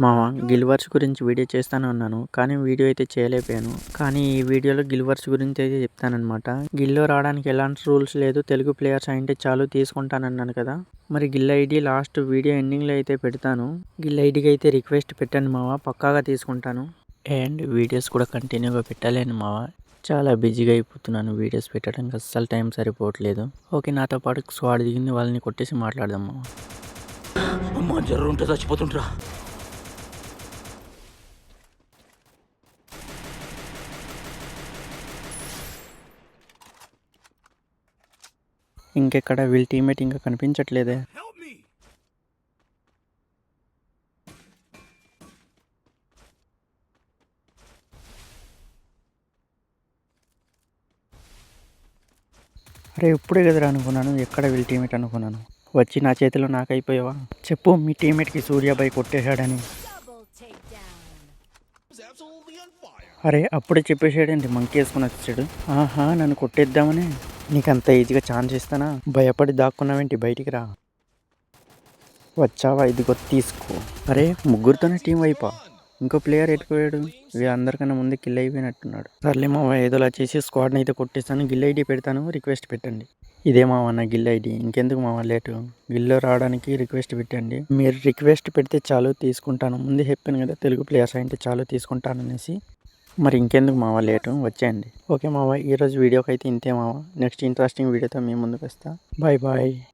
మామ గిల్వర్స్ గురించి వీడియో చేస్తాను అన్నాను కానీ వీడియో అయితే చేయలేకపోయాను. కానీ ఈ వీడియోలో గిల్వర్స్ గురించి అయితే చెప్తానన్నమాట. గిల్లో రావడానికి ఎలాంటి రూల్స్ లేదు తెలుగు ప్లేయర్స్ అంటే చాలు తీసుకుంటానన్నాను కదా. మరి గిల్ ఐడి లాస్ట్ వీడియో ఎండింగ్లో అయితే పెడతాను. గిల్ ఐడికి అయితే రిక్వెస్ట్ పెట్టండి మామ పక్కాగా తీసుకుంటాను. అండ్ వీడియోస్ కూడా కంటిన్యూగా పెట్టలేను మావ చాలా బిజీగా అయిపోతున్నాను వీడియోస్ పెట్టడానికి అస్సలు టైం సరిపోవట్లేదు. ఓకే నాతో పాటు స్వాడ్ దిగింది వాళ్ళని కొట్టేసి మాట్లాడదాం మామ. అమ్మా జ్వరం ఉంటే చచ్చిపోతుంటరా ఇంకెక్కడ వీళ్ళ టీమేట్ ఇంకా కనిపించట్లేదే. అరే ఇప్పుడే కదరా అనుకున్నాను ఎక్కడ వీళ్ళ టీమేట్ అనుకున్నాను. వచ్చి నా చేతిలో నాకు అయిపోయావా? చెప్పు మీ టీమేట్కి సూర్యాబాయ్ కొట్టేశాడని. అరే అప్పుడే చెప్పేసాడేంటి మంకి వేసుకుని వచ్చాడు? ఆహా నన్ను కొట్టేద్దామని? నీకు అంత ఈజీగా ఛాన్స్ ఇస్తానా? భయపడి దాక్కున్నావేంటి? బయటికి రా. వచ్చావా? ఇదిగో తీసుకో. అరే ముగ్గురితోనే టీం వైపా? ఇంకో ప్లేయర్ ఎట్టుకోయాడు ఇవి అందరికన్నా ముందే కిల్ అయిపోయినట్టున్నాడు. సర్లే మావా ఏదోలా చేసి స్క్వాడ్ని అయితే కొట్టేస్తాను. గిల్ ఐడి పెడతాను. రిక్వెస్ట్ పెట్టండి. ఇదే మావా నా గిల్ ఐడి. ఇంకెందుకు మావా లేటు? గిల్లో రావడానికి రిక్వెస్ట్ పెట్టండి. మీరు రిక్వెస్ట్ పెడితే చాలు తీసుకుంటాను. ముందే చెప్పాను కదా తెలుగు ప్లేయర్స్ అంటే చాలు తీసుకుంటాను అనేసి. మరి ఇంకెందుకు మావా లేటు? వచ్చేయండి. ఓకే మావా ఈరోజు వీడియోకి అయితే ఇంతే మావా. నెక్స్ట్ ఇంట్రెస్టింగ్ వీడియోతో మేము ముందుకు వస్తా. Bye bye.